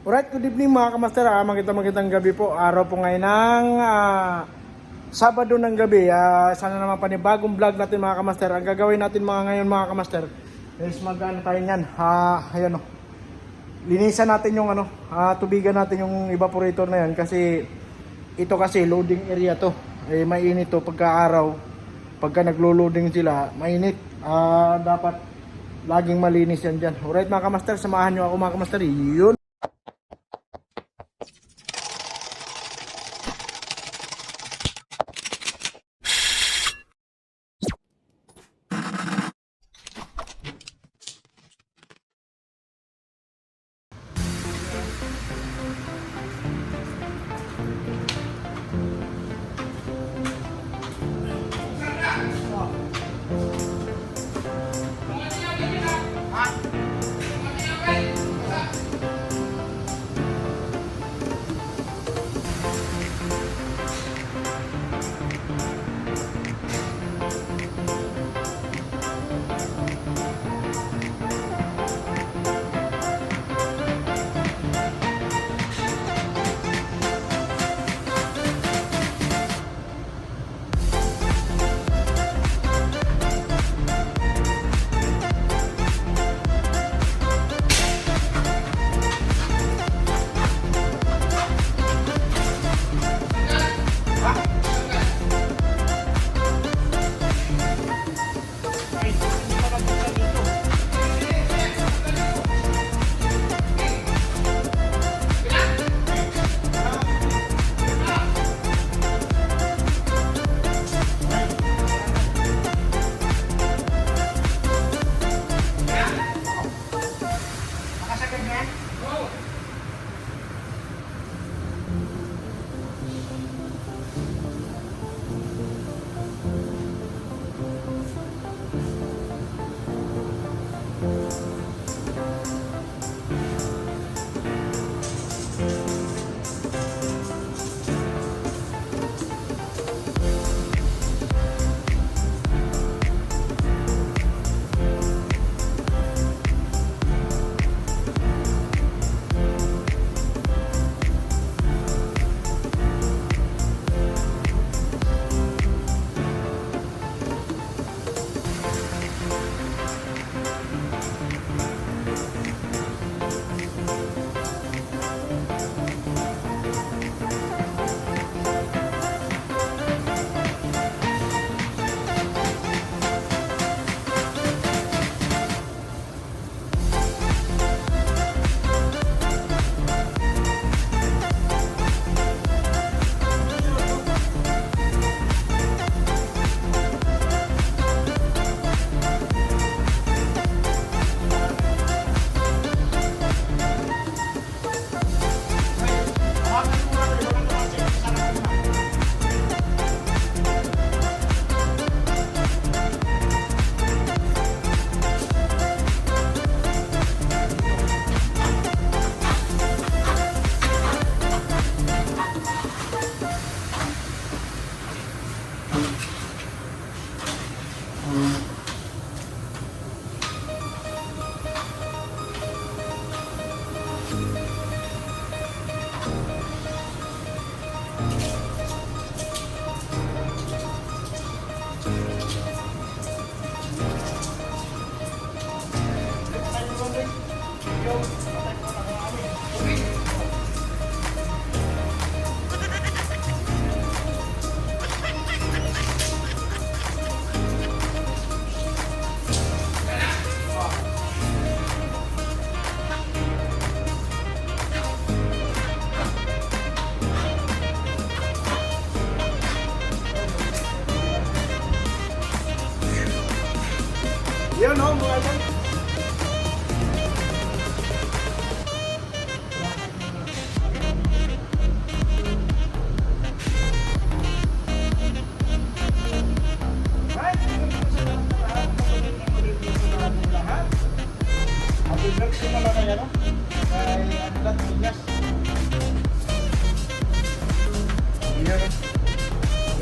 Alright, good evening mga kamaster. Ah, magandang magandang gabi po. Araw po ngayon ng ah, Sabado ng gabi. Ah, sana naman panibagong vlog natin mga kamaster. Ang gagawin natin mga ngayon mga kamaster is mag-ano tayo niyan. Ah, ayan o. Linisan natin yung ano, ah, tubigan natin yung evaporator na yan kasi ito kasi loading area to. Eh, mainit to pagka araw. Pagka naglo-loading sila, mainit. Ah, dapat laging malinis yan dyan. Alright mga kamaster, samahan nyo ako mga kamaster. Yun. back. Whoa. Go.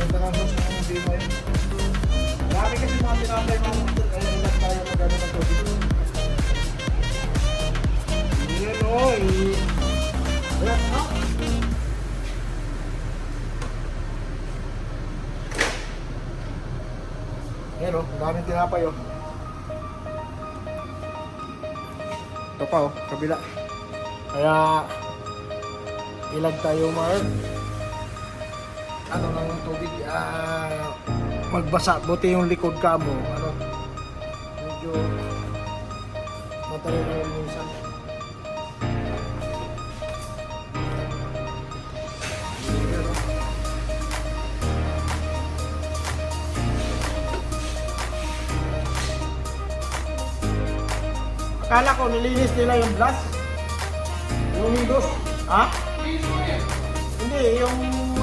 Nagkakabot oh, na ng BMI. Kasi mga tinapay mga motor. Kaya ng COVID. Yan o. Yan o. Yan o. Ito pa o. Kabila. Kaya ilag tayo Mark ano ng tubig ah magbasa buti yung likod ka mo ano medyo madali na yun minsan. Akala ko nilinis nila yung glass. Yung windows. Ha? Hindi, yung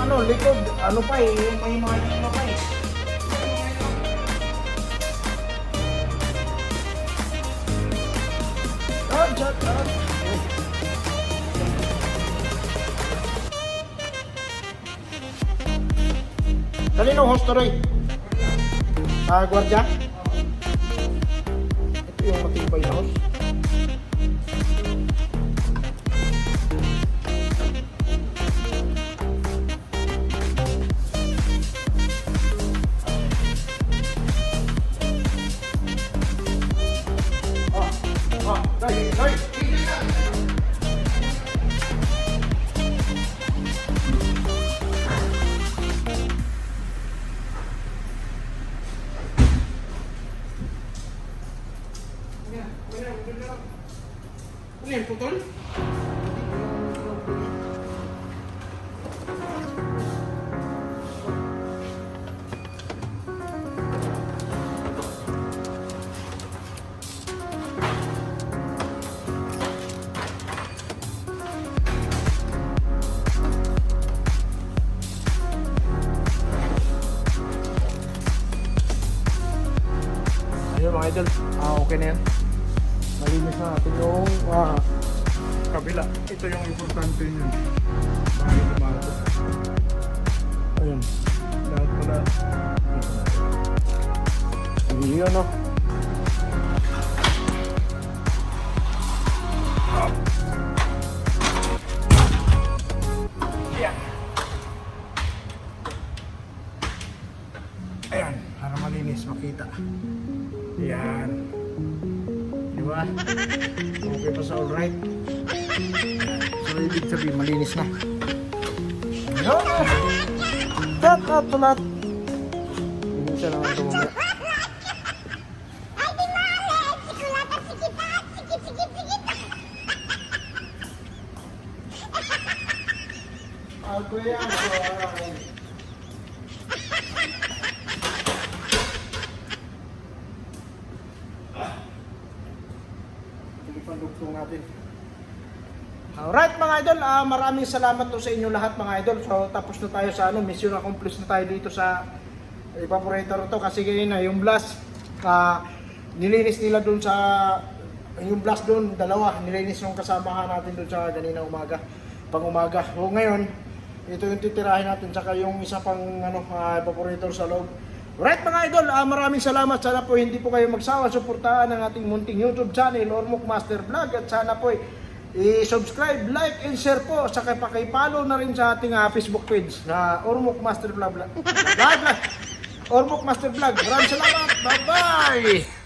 ano, likod, ano pa eh, yung ano pa eh. Ah, shut up. Kanino host Roy? Ah, gwardiya? Ito yung matibay na host. Mga idol, ah, okay na yan. Malinis na natin yung ah, kabila. Ito yung importante niyan. Bago lumago. Ayun. Lahat pala. Yun no. Ayan. Ayan, para malinis makita. Ayan. Di ba? Okay pa sa alright. So, ibig sabihin, malinis na. Ayan. Tat, tat, tat. Linisan naman ito mamaya. Ay, di Alright mga idol, ah, maraming salamat to sa inyo lahat mga idol. So tapos na tayo sa ano, mission accomplished na tayo dito sa evaporator to kasi ganyan na yung blast ah, nilinis nila dun sa yung blast dun, dalawa, nilinis yung kasamahan natin dun sa ganina umaga, pang umaga. So ngayon, ito yung titirahin natin saka yung isa pang ano, ah, evaporator sa loob. Alright mga idol, ah, maraming salamat. Sana po hindi po kayo magsawa suportahan ang ating munting YouTube channel, Ormok Master Vlog at sana po i-subscribe, like, and share po. Saka pakipollow na rin sa ating ah, Facebook page na Ormok Master Vlog. Vlog. Ormok Master Vlog. Maraming salamat. Bye-bye!